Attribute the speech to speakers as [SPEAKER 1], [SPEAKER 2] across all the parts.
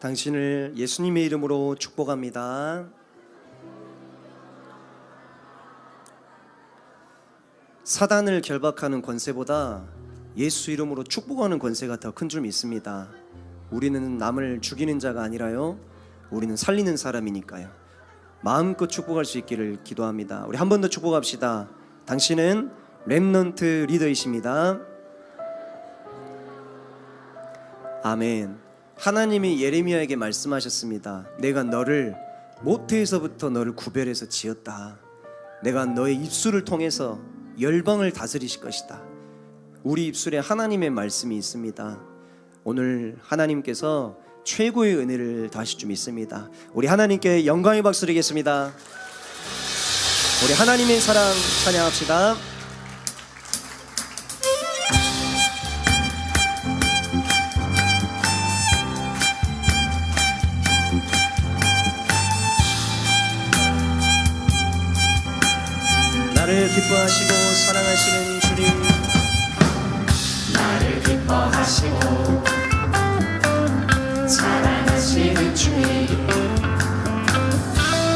[SPEAKER 1] 당신을 예수님의 이름으로 축복합니다. 사단을 결박하는 권세보다 예수 이름으로 축복하는 권세가 더 큰 줄 믿습니다. 우리는 남을 죽이는 자가 아니라요. 우리는 살리는 사람이니까요. 마음껏 축복할 수 있기를 기도합니다. 우리 한 번 더 축복합시다. 당신은 렘넌트 리더이십니다. 아멘. 하나님이 예레미야에게 말씀하셨습니다. 내가 너를 모태에서부터 너를 구별해서 지었다. 내가 너의 입술을 통해서 열방을 다스리실 것이다. 우리 입술에 하나님의 말씀이 있습니다. 오늘 하나님께서 최고의 은혜를 다시 좀 믿습니다. 우리 하나님께 영광의 박수 드리겠습니다. 우리 하나님의 사랑 찬양합시다. 기뻐하시고 사랑하시는 주님.
[SPEAKER 2] 나를 기뻐하시고 사랑하시는 주님.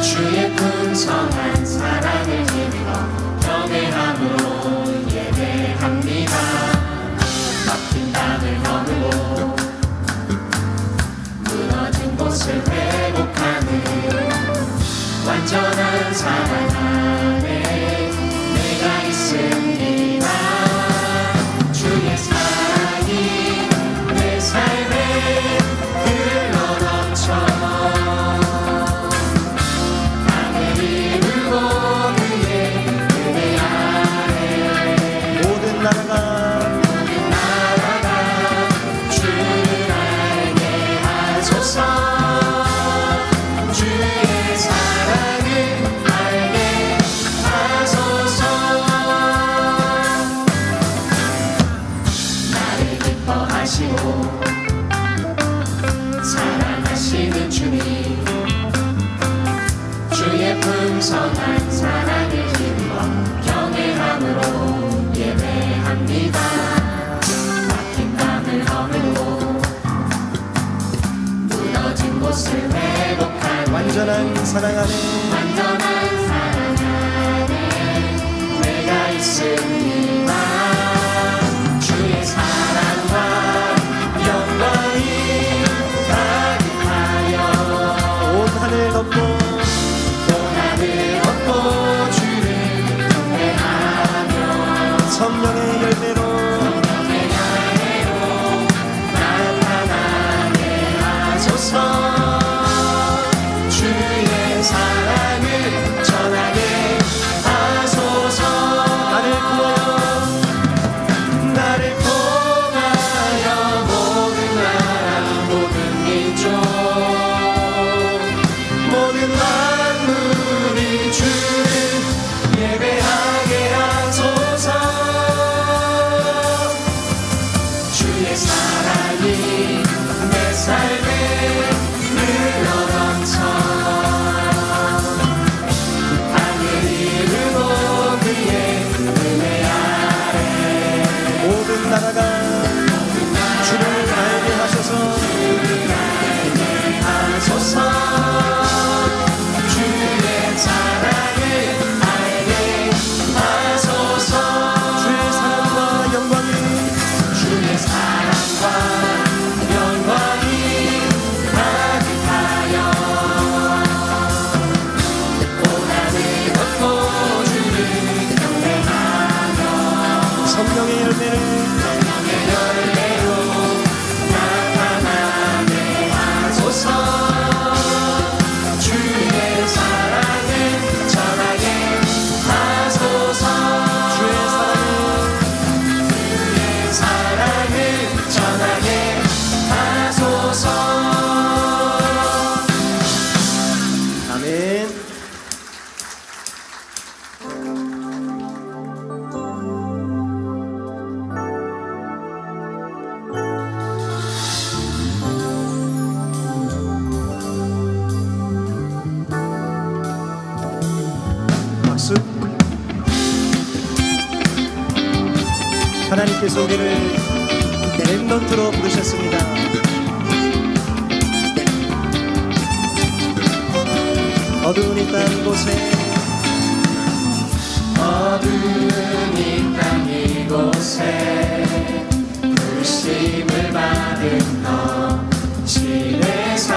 [SPEAKER 2] 주의 풍성한 사랑을 힘입어 경외함으로 예배합니다. 막힌 땅을 허물고 무너진 곳을 회복하는 완전한 사랑 사랑하시는 주님. 주의 풍성한 사랑
[SPEAKER 1] 사랑 안에
[SPEAKER 2] 완전한 사랑 안에 내가 있습니
[SPEAKER 1] 소개를 네, 랩런트로 부르셨습니다. 네. 어두운 이 땅 곳에.
[SPEAKER 2] 어두운 이 땅 이곳에 불심을 받은 너 지뢰 살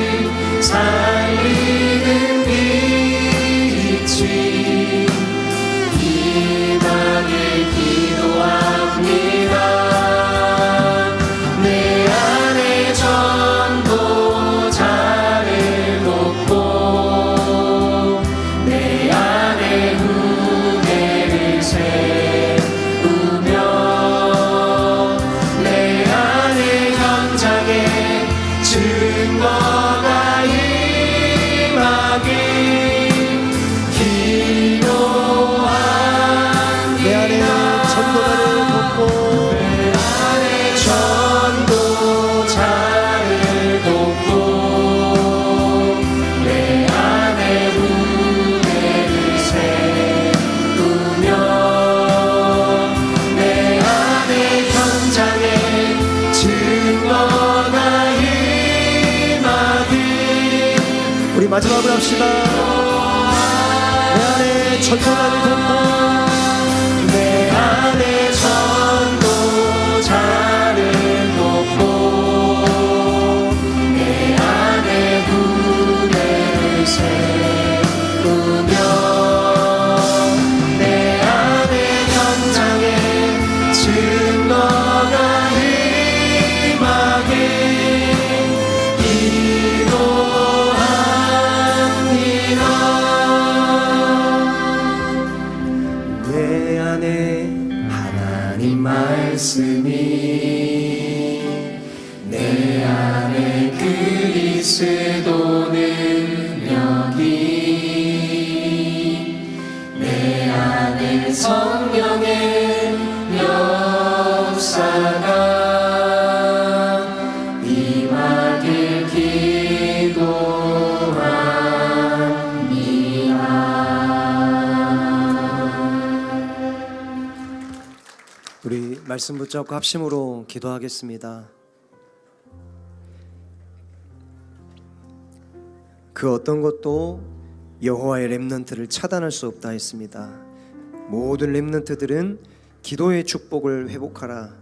[SPEAKER 2] 살리는 빛이
[SPEAKER 1] 마지막으로 합시다. 내 안에
[SPEAKER 2] 전문안이 돋고
[SPEAKER 1] 잡고 합심으로 기도하겠습니다. 그 어떤 것도 여호와의 렘넌트를 차단할 수 없다 했습니다. 모든 렘넌트들은 기도의 축복을 회복하라.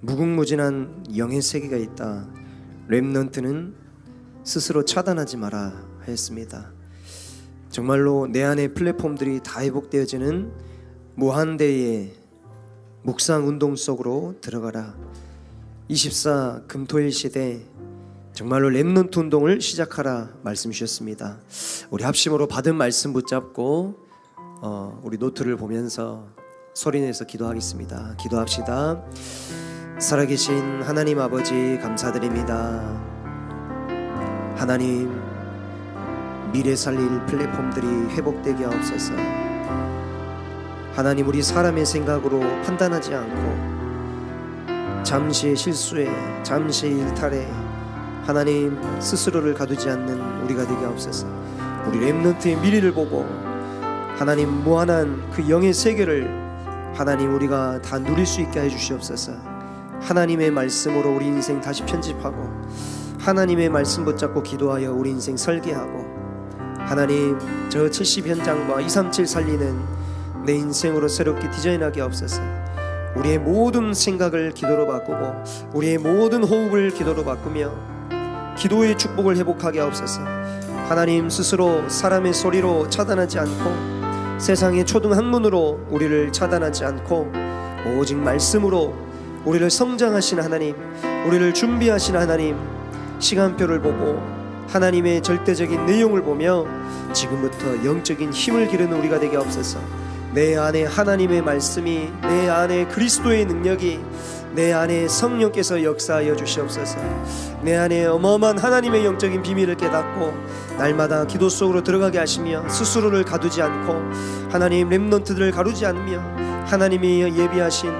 [SPEAKER 1] 무궁무진한 영의 세계가 있다. 렘넌트는 스스로 차단하지 마라 하였습니다. 정말로 내 안에 플랫폼들이 다 회복되어지는 무한대의 묵상 운동 속으로 들어가라. 24 금토일 시대 정말로 렘넌트 운동을 시작하라 말씀 주셨습니다. 우리 합심으로 받은 말씀 붙잡고 어, 우리 노트를 보면서 소리내서 기도하겠습니다. 기도합시다. 살아계신 하나님 아버지 감사드립니다. 하나님 미래 살릴 플랫폼들이 회복되게 하옵소서. 하나님 우리 사람의 생각으로 판단하지 않고 잠시의 실수에 잠시의 일탈에 하나님 스스로를 가두지 않는 우리가 되게 하옵소서. 우리 렘넌트의 미래를 보고 하나님 무한한 그 영의 세계를 하나님 우리가 다 누릴 수 있게 해 주시옵소서. 하나님의 말씀으로 우리 인생 다시 편집하고 하나님의 말씀 붙잡고 기도하여 우리 인생 설계하고 하나님 저 70 현장과 237 살리는 내 인생으로 새롭게 디자인하게 없어서 우리의 모든 생각을 기도로 바꾸고 우리의 모든 호흡을 기도로 바꾸며 기도의 축복을 회복하게 하옵소서 하나님 스스로 사람의 소리로 차단하지 않고 세상의 초등 학문으로 우리를 차단하지 않고 오직 말씀으로 우리를 성장하신 하나님 우리를 준비하신 하나님 시간표를 보고 하나님의 절대적인 내용을 보며 지금부터 영적인 힘을 기르는 우리가 되게 없어서 내 안에 하나님의 말씀이 내 안에 그리스도의 능력이 내 안에 성령께서 역사하여 주시옵소서. 내 안에 어마어마한 하나님의 영적인 비밀을 깨닫고 날마다 기도 속으로 들어가게 하시며 스스로를 가두지 않고 하나님 렘넌트들을 가두지 않으며 하나님이 예비하신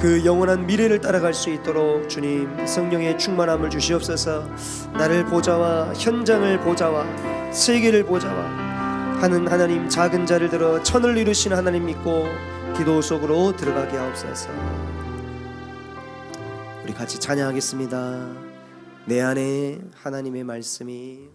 [SPEAKER 1] 그 영원한 미래를 따라갈 수 있도록 주님 성령의 충만함을 주시옵소서. 나를 보자와 현장을 보자와 세계를 보자와 하는 하나님 작은 자를 들어 천을 이루신 하나님 믿고 기도 속으로 들어가게 하옵소서. 우리 같이 찬양하겠습니다. 내 안에 하나님의 말씀이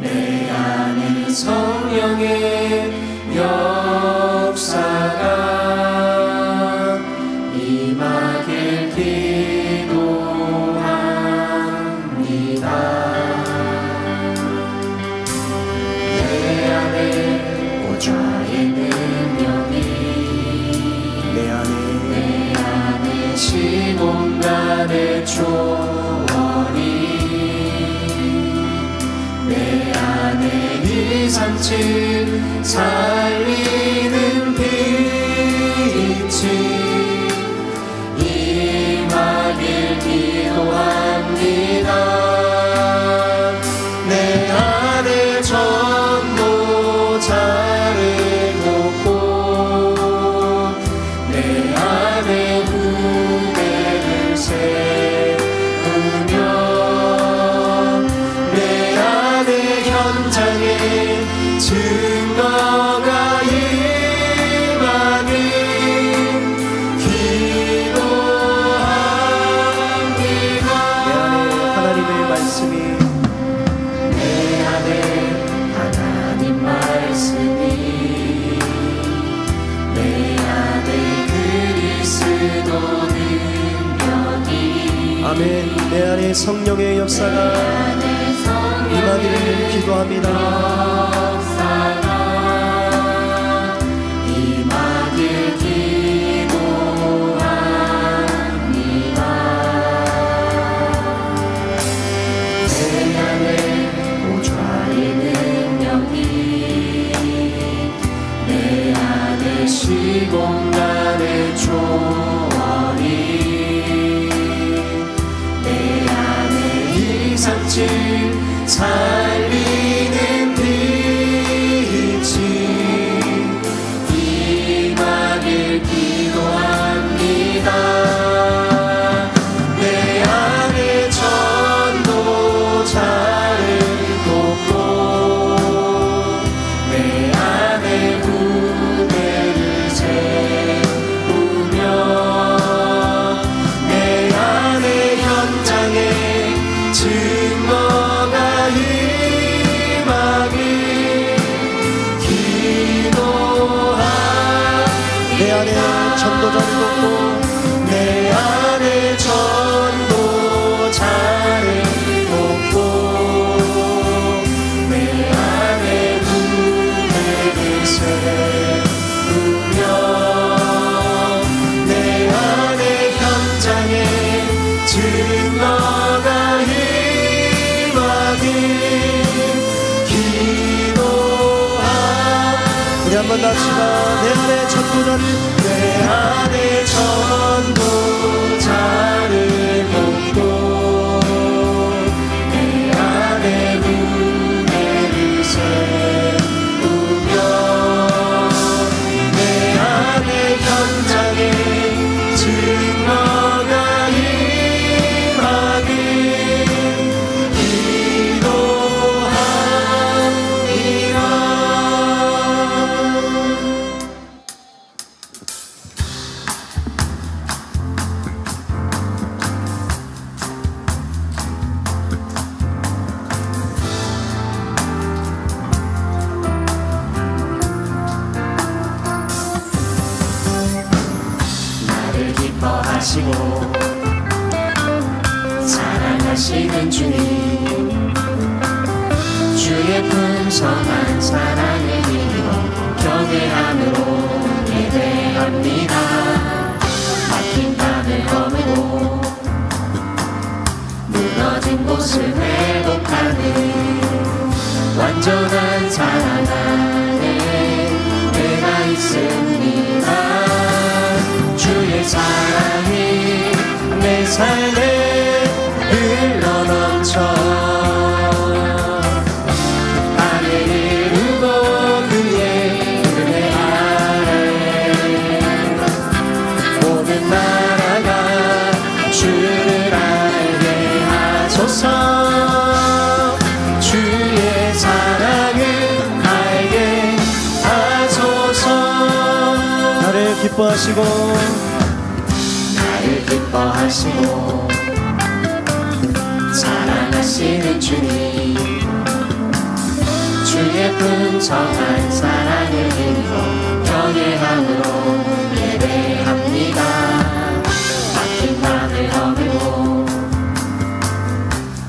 [SPEAKER 2] 내 안에 성령의 역사가 이삼
[SPEAKER 1] 아멘. 내 안에 성령의 역사가 임하기를 기도합니다
[SPEAKER 2] time.
[SPEAKER 1] 합시다 내 안에 전도자를
[SPEAKER 2] 내 안에 주의 풍성한 사랑을 힘입어 경외함으로 예배합니다. 막힌 밤을 거두고 무너진 곳을 회복하는 완전한 사랑 안에 내가 있습니다. 주의 사랑이 내 삶에 흘러넘쳐
[SPEAKER 1] 기뻐하시고
[SPEAKER 2] 나를 기뻐하시고 사랑하시는 주님. 주의 풍성한 사랑을 힘입어 경외함으로 예배합니다. 막힌 밤을 허물고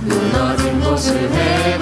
[SPEAKER 2] 무너진 곳을 회복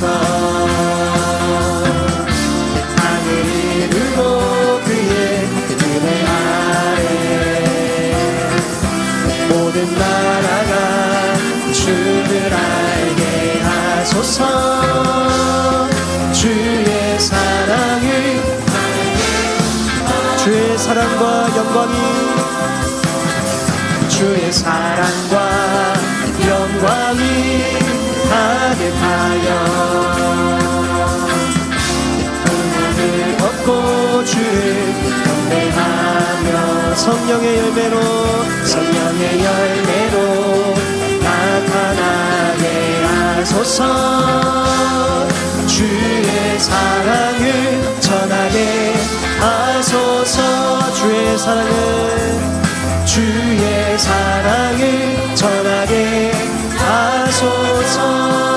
[SPEAKER 2] 흘러넘쳐 하늘이 그의 은혜 아래 모든 나라가 주를 알게 하소서 주의 사랑을
[SPEAKER 1] 주의 사랑과 영광이
[SPEAKER 2] 주의 사랑과 영광이
[SPEAKER 1] 성령의 열매로
[SPEAKER 2] 성령의 열매로 나타나게 하소서. 주의 사랑을 전하게 하소서.
[SPEAKER 1] 주의 사랑을
[SPEAKER 2] 주의 사랑을 전하게 하소서.